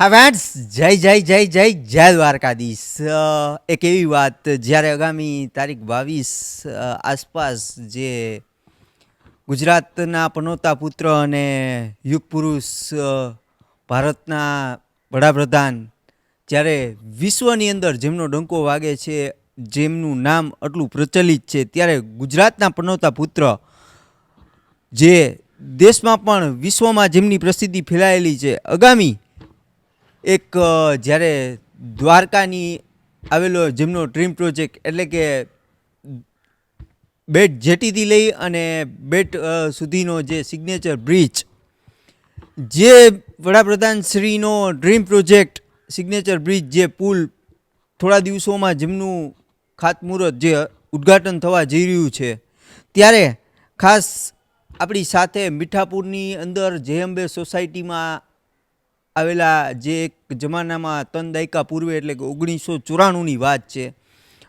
હા ફ્રેન્ડ્સ જય જય જય જય જય દ્વારકાધીશ. એક એવી વાત, જ્યારે આગામી તારીખ બાવીસ આસપાસ જે ગુજરાતના પનોતા પુત્ર અને યુગ પુરુષ ભારતના વડાપ્રધાન, જ્યારે વિશ્વની અંદર જેમનો ડંકો વાગે છે, જેમનું નામ આટલું પ્રચલિત છે, ત્યારે ગુજરાતના પનોતા પુત્ર, જે દેશમાં પણ વિશ્વમાં જેમની પ્રસિદ્ધિ ફેલાયેલી છે, આગામી એક જ્યારે દ્વારકાની આવેલો જેમનો ડ્રીમ પ્રોજેક્ટ એટલે કે બેટ જેટીથી લઈ અને બેટ સુધીનો જે સિગ્નેચર બ્રિજ જે વડાપ્રધાન શ્રીનો ડ્રીમ પ્રોજેક્ટ સિગ્નેચર બ્રિજ જે પુલ થોડા દિવસોમાં જેમનું ખાતમુહૂર્ત, જે ઉદ્ઘાટન થવા જઈ રહ્યું છે. ત્યારે ખાસ આપણી સાથે મીઠાપુરની અંદર જે અંબે સોસાયટીમાં આવેલા જે એક જમાનામાં ત્રણ દાયકા પૂર્વે એટલે કે ઓગણીસો ચોરાણુંની વાત છે.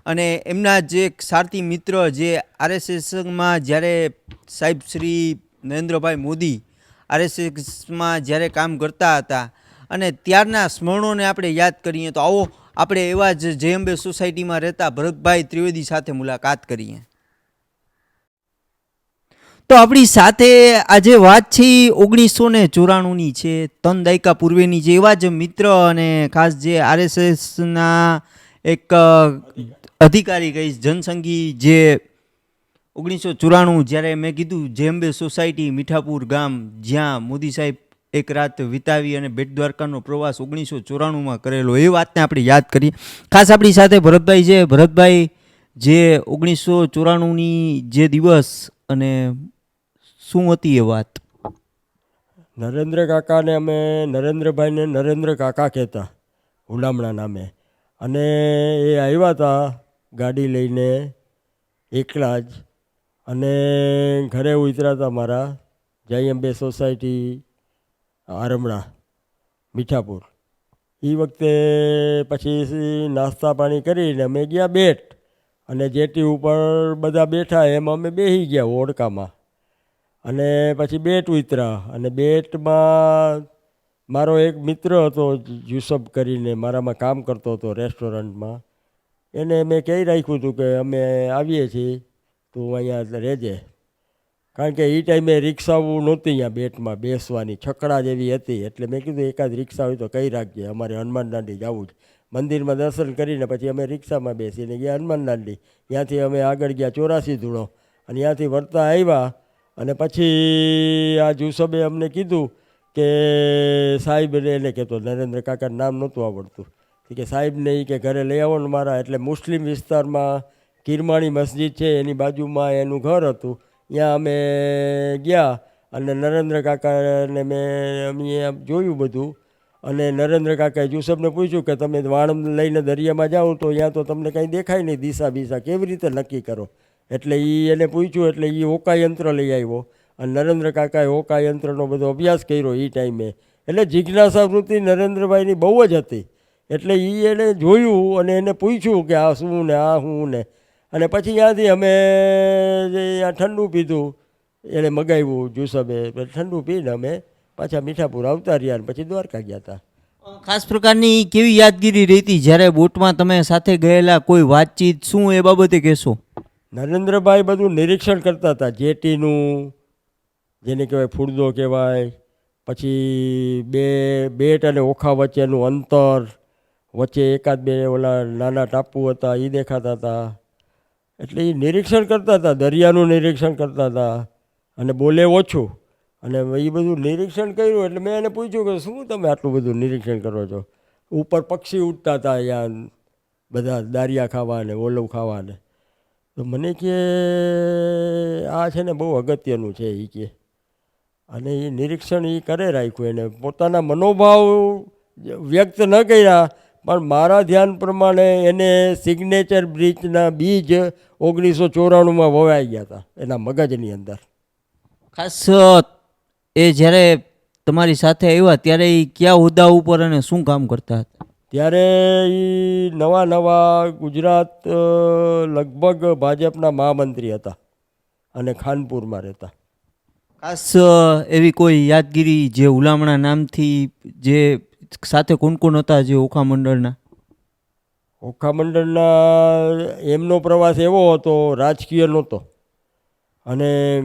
અને એમના જે એક સારથી મિત્ર જે આરએસએસમાં જ્યારે સાહેબ શ્રી નરેન્દ્રભાઈ મોદી આરએસએસમાં જ્યારે કામ કરતા હતા અને ત્યારના સ્મરણોને આપણે યાદ કરીએ તો આવો આપણે એવા જ જે અંબે સોસાયટીમાં રહેતા ભરતભાઈ ત્રિવેદી સાથે મુલાકાત કરીએ. તો આપણી સાથે આજે વાત છે ઓગણીસો ને ચોરાણુંની છે ત્રણ દાયકા પૂર્વેની છે, એવા જ મિત્ર અને ખાસ જે આરએસએસના એક અધિકારી કહીશ જનસંઘી જે ઓગણીસો ચોરાણું જ્યારે મેં કીધું જેમ્બે સોસાયટી મીઠાપુર ગામ, જ્યાં મોદી સાહેબ એક રાત વિતાવી અને બેટ દ્વારકાનો પ્રવાસ ઓગણીસો ચોરાણુંમાં કરેલો, એ વાતને આપણે યાદ કરીએ. ખાસ આપણી સાથે ભરતભાઈ છે, ભરતભાઈ, જે ઓગણીસો ચોરાણુંની જે દિવસ અને શું હતી એ વાત? નરેન્દ્ર કાકાને અમે, નરેન્દ્રભાઈને નરેન્દ્ર કાકા કહેતા હુલામણા નામે. અને એ આવ્યા હતા ગાડી લઈને, એકલા જ. અને ઘરે ઉતર્યા હતા મારા જય અંબે સોસાયટી આરમડા મીઠાપુર. એ વખતે પછી નાસ્તા પાણી કરીને અમે ગયા બેટ. અને જેટી ઉપર બધા બેઠા એમ અમે બેસી ગયા ઓડકામાં. અને પછી બેટ ઉતરા અને બેટમાં મારો એક મિત્ર હતો યુસફ કરીને, મારામાં કામ કરતો હતો રેસ્ટોરન્ટમાં. એને મેં કહી રાખ્યું હતું કે અમે આવીએ છીએ, તું અહીંયા રહેજે. કારણ કે એ ટાઈમે રિક્ષાઓ નહોતી અહીંયા બેટમાં બેસવાની, છકડા જેવી હતી. એટલે મેં કીધું એકાદ રિક્ષા હોય તો કહી રાખજે, અમારે હનુમાન દાંડી જવું જ મંદિરમાં દર્શન કરીને પછી અમે રિક્ષામાં બેસીને ગયા હનુમાન દાંડી. ત્યાંથી અમે આગળ ગયા ચોરાસી ધૂણો. અને ત્યાંથી વળતા આવ્યા અને પછી આ જુસબે અમને કીધું કે સાહેબ એને કહેતો, નરેન્દ્ર કાકાનું નામ નહોતું આવડતું. કે સાહેબને એ કે ઘરે લઈ આવો ને મારા, એટલે મુસ્લિમ વિસ્તારમાં કિરમાણી મસ્જિદ છે, એની બાજુમાં એનું ઘર હતું. ત્યાં અમે ગયા અને નરેન્દ્ર કાકાને મેં અમે જોયું બધું. અને નરેન્દ્ર કાકાએ જુસબને પૂછ્યું કે તમે વાણ લઈને દરિયામાં જાઓ તો ત્યાં તો તમને કંઈ દેખાય નહીં દિશા બિશા કેવી રીતે નક્કી કરો? એટલે એ એને પૂછ્યું, એટલે એ હોકા યંત્ર લઈ આવ્યો. અને નરેન્દ્ર કાકાએ હોકા યંત્રનો બધો અભ્યાસ કર્યો એ ટાઈમે. એટલે જિજ્ઞાસા વૃત્તિ નરેન્દ્રભાઈની બહુ જ હતી. એટલે એ એને જોયું અને એને પૂછ્યું કે આ શું ને, આ શું ને. અને પછી ત્યાંથી અમે જે ઠંડુ પીધું, એને મગાવ્યું જુસબે ઠંડુ પીને અમે પાછા મીઠાપુર આવતા રહ્યા અને પછી દ્વારકા ગયા હતા. ખાસ પ્રકારની કેવી યાદગીરી રહેતી જ્યારે બોટમાં તમે સાથે ગયેલા? કોઈ વાતચીત શું એ બાબતે કહેશો? નરેન્દ્રભાઈ બધું નિરીક્ષણ કરતા હતા. જેટીનું જેને કહેવાય ફૂડદો કહેવાય પછી બે બેટ અને ઓખા વચ્ચેનું અંતર વચ્ચે એકાદ બે ઓલા નાના ટાપુ હતા એ દેખાતા હતા. એટલે એ નિરીક્ષણ કરતા હતા દરિયાનું નિરીક્ષણ કરતા હતા. અને બોલે ઓછું. અને એ બધું નિરીક્ષણ કર્યું એટલે મેં એને પૂછ્યું કે શું તમે આટલું બધું નિરીક્ષણ કરો છો? ઉપર પક્ષી ઉડતા હતા અહીંયા બધા દારિયા ખાવા ને ઓલવ ખાવા ને તો મને કે, આ છે ને બહુ અગત્યનું છે એ કે. અને એ નિરીક્ષણ એ કરે રાખ્યું એને. પોતાના મનોભાવ વ્યક્ત ન કર્યા, પણ મારા ધ્યાન પ્રમાણે એને સિગ્નેચર બ્રિજના બીજ ઓગણીસો ચોરાણુંમાં વવાઈ ગયા હતા એના મગજની અંદર. ખાસ એ જ્યારે તમારી સાથે આવ્યા ત્યારે એ કયા હોદ્દા ઉપર અને શું કામ કરતા હતા? ત્યારે એ નવા નવા ગુજરાત લગભગ ભાજપના મહામંત્રી હતા અને ખાનપુરમાં રહેતા. ખાસ એવી કોઈ યાદગીરી જે ઉલામણા નામથી જે સાથે કોણ કોણ હતા જે ઓખા મંડળના? ઓખા મંડળના એમનો પ્રવાસ એવો હતો રાજકીય નહોતો. અને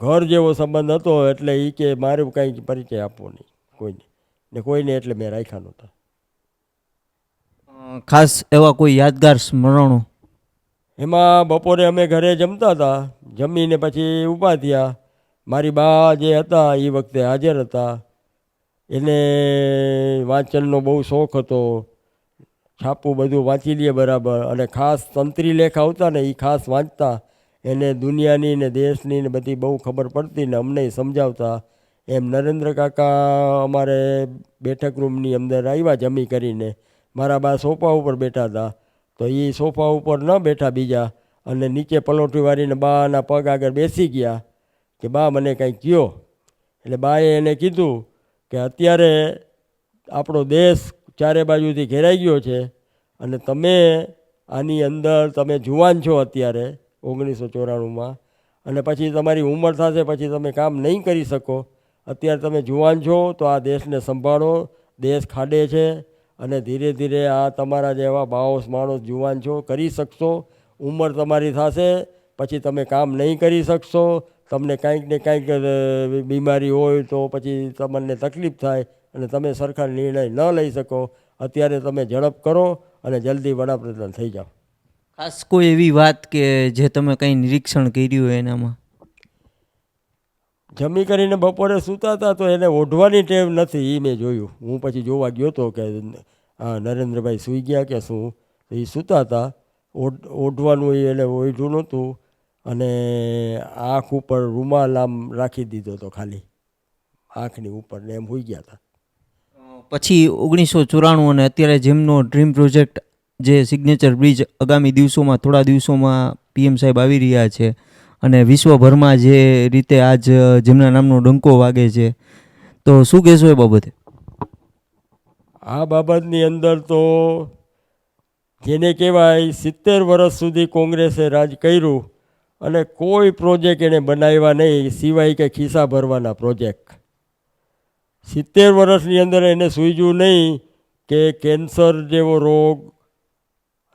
ઘર જેવો સંબંધ હતો એટલે એ કે મારે કાંઈ પરિચય આપવો નહીં કોઈને. ને કોઈને એટલે મેં રાખ્યા નહોતા. ખાસ એવા કોઈ યાદગાર સ્મરણો? એમાં બપોરે અમે ઘરે જમતા હતા જમીને પછી ઊભા થયા. મારી બા જે હતા એ વખતે હાજર હતા. એને વાંચનનો બહુ શોખ હતો. છાપું બધું વાંચી લઈએ બરાબર. અને ખાસ તંત્રી લેખ આવતા ને એ ખાસ વાંચતા. એને દુનિયાની ને દેશની ને બધી બહુ ખબર પડતી ને અમને સમજાવતા. એમ નરેન્દ્ર કાકા અમારે બેઠક રૂમની અંદર આવ્યા જમી કરીને. મારા બા સોફા ઉપર બેઠા હતા. તો એ સોફા ઉપર ન બેઠા બીજા. અને નીચે પલોઠી વાળીને બાના પગ આગળ બેસી ગયા. કે બા, મને કંઈ કહો એટલે બાએ એને કીધું કે અત્યારે આપણો દેશ ચારે બાજુથી ઘેરાઈ ગયો છે. અને તમે આની અંદર તમે જુવાન છો અત્યારે. ઓગણીસો ચોરાણુંમાં. અને પછી તમારી ઉંમર થશે, પછી તમે કામ નહીં કરી શકો. અત્યારે તમે જુવાન છો, તો આ દેશને સંભાળો. દેશ ખાડે છે અને ધીરે ધીરે આ તમારા જેવા બાઓસ માણસ જુવાન છો, કરી શકશો. ઉંમર તમારી થશે, પછી તમે કામ નહીં કરી શકશો. તમને કાંઈક ને કાંઈક બીમારી હોય તો પછી તમને તકલીફ થાય અને તમે સરખા નિર્ણય ન લઈ શકો. અત્યારે તમે ઝડપ કરો અને જલ્દી વડાપ્રધાન થઈ જાઓ. ખાસ કોઈ એવી વાત કે જે તમે કંઈ નિરીક્ષણ કર્યું હોય એનામાં? જમી કરીને બપોરે સૂતા હતા તો એને ઓઢવાની ટેવ નથી એ મેં જોયું. હું પછી જોવા ગયો હતો કે હા નરેન્દ્રભાઈ સૂઈ ગયા કે શું? એ સૂતા હતા. ઓઢ ઓઢવાનું એને ઓઢ્યું નહોતું અને આંખ ઉપર રૂમાલ આમ રાખી દીધો હતો ખાલી. આંખની ઉપર ને એમ સૂઈ ગયા હતા. પછી ઓગણીસો ચોરાણું અને અત્યારે જેમનો ડ્રીમ પ્રોજેક્ટ જે સિગ્નેચર બ્રિજ આગામી દિવસોમાં, થોડા દિવસોમાં પીએમ સાહેબ આવી રહ્યા છે અને વિશ્વભરમાં જે રીતે આજ જેમના નામનો ડંકો વાગે છે. તો શું કહેશો એ બાબતે? આ બાબતની અંદર તો જેને કહેવાય સિત્તેર વર્ષ સુધી કોંગ્રેસે રાજ કર્યું અને કોઈ પ્રોજેક્ટ એણે બનાવ્યા નહીં, સિવાય કે ખિસ્સા ભરવાના પ્રોજેક્ટ. સિત્તેર વર્ષની અંદર એને સૂઝ્યું નહીં કે કેન્સર જેવો રોગ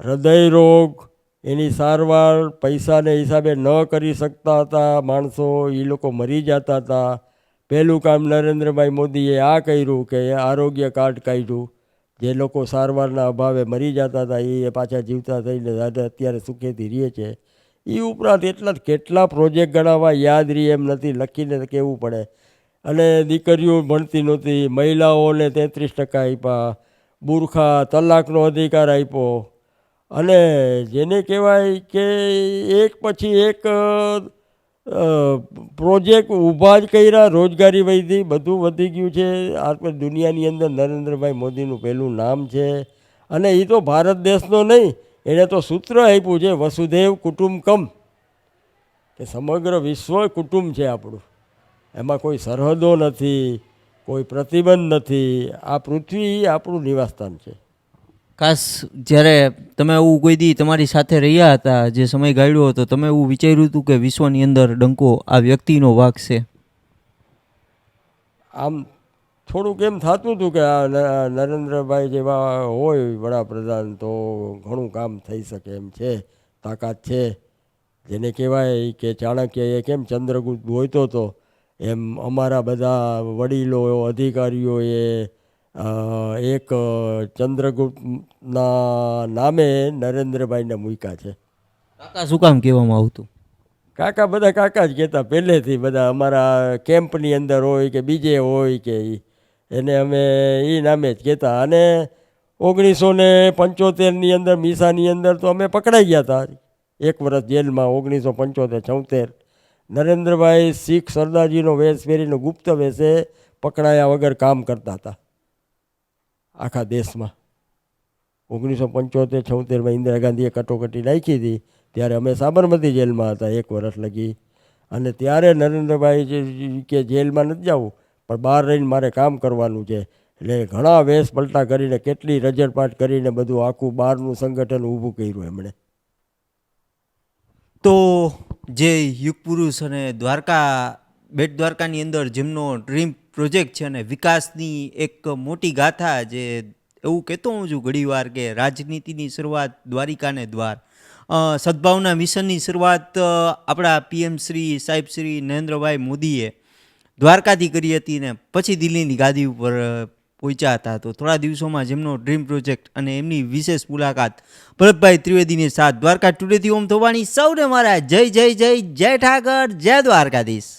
હૃદય રોગ, એની સારવાર પૈસાને હિસાબે ન કરી શકતા હતા માણસો એ લોકો મરી જતા હતા. પહેલું કામ નરેન્દ્રભાઈ મોદીએ આ કર્યું કે આરોગ્ય કાર્ડ કાઢ્યું. જે લોકો સારવારના અભાવે મરી જતા હતા એ પાછા જીવતા થઈને અત્યારે સુખેથી રહે છે. એ ઉપરાંત એટલા જ કેટલા પ્રોજેક્ટ ગણાવવા યાદ રહી એમ નથી, લખીને કહેવું પડે. અને દીકરીઓ ભણતી નહોતી, મહિલાઓને તેત્રીસ ટકા આપ્યા બુરખા, તલાકનો અધિકાર આપ્યો અને જેને કહેવાય કે એક પછી એક પ્રોજેક્ટ ઊભા જ કર્યા, રોજગારી વધી, બધું વધી ગયું છે. આ દુનિયાની અંદર નરેન્દ્રભાઈ મોદીનું પહેલું નામ છે. અને એ તો ભારત દેશનો નહીં એણે તો સૂત્ર આપ્યું છે, વસુદેવ કુટુંબકમ. કે સમગ્ર વિશ્વ કુટુંબ છે આપણું. એમાં કોઈ સરહદો નથી, કોઈ પ્રતિબંધ નથી. આ પૃથ્વી આપણું નિવાસસ્થાન છે. ખાસ જ્યારે તમે એવું કોઈ દી તમારી સાથે રહ્યા હતા, જે સમય ગાળ્યો હતો, તમે એવું વિચાર્યું હતું કે વિશ્વની અંદર ડંકો આ વ્યક્તિનો વાક છે? આમ થોડુંક એમ થતું હતું કે આ નરેન્દ્રભાઈ જેવા હોય વડાપ્રધાન તો ઘણું કામ થઈ શકે એમ છે, તાકાત છે. જેને કહેવાય કે ચાણક્યએ કેમ ચંદ્રગુપ્ત બોલતો હતો એમ અમારા બધા વડીલો, અધિકારીઓએ એક ચંદ્રગુપ્તના નામે નરેન્દ્રભાઈને મૂક્યા છે. કાકા શું કામ કહેવામાં આવતું? કાકા બધા કાકા જ કહેતા પહેલેથી બધા અમારા કેમ્પની અંદર હોય કે બીજે હોય કે. એને અમે એ નામે જ કહેતા. અને ઓગણીસો ને પંચોતેરની અંદર મીસાની અંદર તો અમે પકડાઈ ગયા હતા. એક વર્ષ જેલમાં ઓગણીસો પંચોતેર છોતેર નરેન્દ્રભાઈ શીખ સરદારજીનો વેશ પહેરીને ગુપ્ત વેશે પકડાયા વગર કામ કરતા હતા. આખા દેશમાં. ઓગણીસો પંચોતેર, છોતેરમાં ઇન્દિરા ગાંધીએ કટોકટી નાખી હતી, ત્યારે અમે સાબરમતી જેલમાં હતા, એક વર્ષ લગી. અને ત્યારે નરેન્દ્રભાઈ કે જેલમાં નથી જવું, પણ બહાર રહીને મારે કામ કરવાનું છે. એટલે ઘણા વેશ પલટા કરીને કેટલી રજડપાટ કરીને બધું આખું બહારનું સંગઠન ઊભું કર્યું એમણે. તો જે યુગ પુરુષ અને દ્વારકા બેટ દ્વારકાની અંદર જેમનો ડ્રીમ પ્રોજેક્ટ છે અને વિકાસની એક મોટી ગાથા જે એવું કહેતો હું છું ઘણીવાર કે રાજનીતિની શરૂઆત દ્વારિકાને દ્વાર. સદભાવના મિશનની શરૂઆત આપણા પીએમ શ્રી, સાહેબ શ્રી નરેન્દ્રભાઈ મોદીએ દ્વારકાથી કરી હતી ને પછી દિલ્હીની ગાદી ઉપર પહોંચ્યા હતા. તો થોડા દિવસોમાં જેમનો ડ્રીમ પ્રોજેક્ટ અને એમની વિશેષ મુલાકાત ભરતભાઈ ત્રિવેદીની સાથ દ્વારકા ટુડેથી ઓમ થવાની. સૌને મારા જય જય જય જય ઠાકર, જય દ્વારકાધીશ.